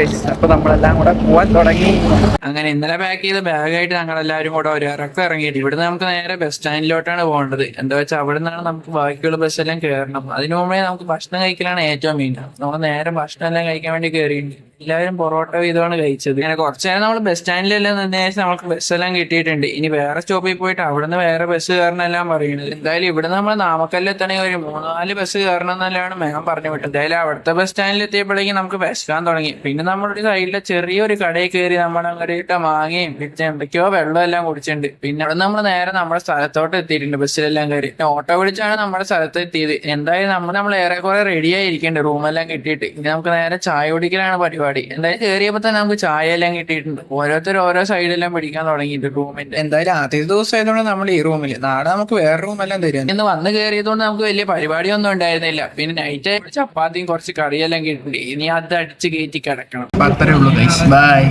കഴിച്ചു. അപ്പൊ നമ്മളെല്ലാം കൂടെ പോവാൻ തുടങ്ങി. അങ്ങനെ ഇന്നലെ പാക്ക് ചെയ്ത ബാഗായിട്ട് ഞങ്ങൾ എല്ലാവരും കൂടെ ഒരു ഇറക്കം ഇറങ്ങിയിട്ട് ഇവിടുന്ന് നമുക്ക് നേരെ ബസ് സ്റ്റാൻഡിലോട്ടാണ് പോകേണ്ടത്. എന്താ വെച്ചാൽ അവിടെ നിന്നാണ് നമുക്ക് ബാക്കിയുള്ള ബസ് എല്ലാം കയറണം അതിനു മുമ്പേ നമുക്ക് ഭക്ഷണം കഴിക്കലാണ് ഏറ്റവും മെയിൻ നമ്മൾ നേരെ ഭക്ഷണം എല്ലാം കഴിക്കാൻ വേണ്ടി കയറിയിട്ടുണ്ട് എല്ലാവരും പൊറോട്ട വീതമാണ് കഴിച്ചത്. അങ്ങനെ കുറച്ചു നേരം നമ്മൾ ബസ് സ്റ്റാൻഡിലെല്ലാം നിന്ന ശേഷം നമുക്ക് ബസ് എല്ലാം കിട്ടിയിട്ടുണ്ട്. ഇനി വേറെ സ്റ്റോപ്പിൽ പോയിട്ട് അവിടുന്ന് വേറെ ബസ് കയറണെല്ലാം പറയുന്നത് എന്തായാലും ഇവിടെ നമ്മൾ നാമക്കല്ലിൽ ഒരു മൂന്നാൽ ബസ് കയറണം എന്നല്ലാണ് മേഘം പറഞ്ഞു വിട്ടത്. എന്തായാലും അവിടുത്തെ ബസ് സ്റ്റാൻഡിൽ എത്തിയപ്പോഴേക്കും നമുക്ക് വിശക്കാൻ തുടങ്ങി. പിന്നെ നമ്മുടെ സൈഡിലെ ചെറിയൊരു കടയിൽ കയറി നമ്മൾ ഇട്ട മാങ്ങയും പിന്നെ എന്തൊക്കെയോ വെള്ളം എല്ലാം കുടിച്ചിട്ടുണ്ട്. പിന്നെ അവിടെ നമ്മൾ നേരെ നമ്മുടെ സ്ഥലത്തോട്ട് എത്തിയിട്ടുണ്ട് ബസ്സിലെല്ലാം കയറി. ഓട്ടോ വിളിച്ചാണ് നമ്മുടെ സ്ഥലത്ത് എത്തിയത്. എന്തായാലും നമ്മൾ നമ്മൾ ഏറെക്കുറെ റെഡി ആയിരിക്കേണ്ടത് റൂമെല്ലാം കിട്ടിയിട്ട്. ഇനി നമുക്ക് നേരെ ചായ കുടിക്കലാണ് പരിപാടി. എന്തായാലും കയറിയപ്പോ തന്നെ നമുക്ക് ചായ എല്ലാം കിട്ടിയിട്ടുണ്ട്. ഓരോരുത്തർ ഓരോ സൈഡെല്ലാം പിടിക്കാൻ തുടങ്ങിയിട്ട് റൂമിന്റെ. എന്തായാലും ആദ്യത്തെ ദിവസം ആയതുകൊണ്ട് നമ്മൾ ഈ റൂമിൽ നാളെ നമുക്ക് വേറെ റൂമെല്ലാം തരും ഇന്ന് വന്ന് കയറിയതുകൊണ്ട് നമുക്ക് വലിയ പരിപാടി ഒന്നും ഉണ്ടായിരുന്നില്ല. പിന്നെ നൈറ്റ് ചപ്പാത്തിയും കുറച്ച് കറിയെല്ലാം കിട്ടി. ഇനി അത് അടിച്ച് കയറ്റി കിടക്കണം. അത്രേ ഉള്ളൂ ബൈ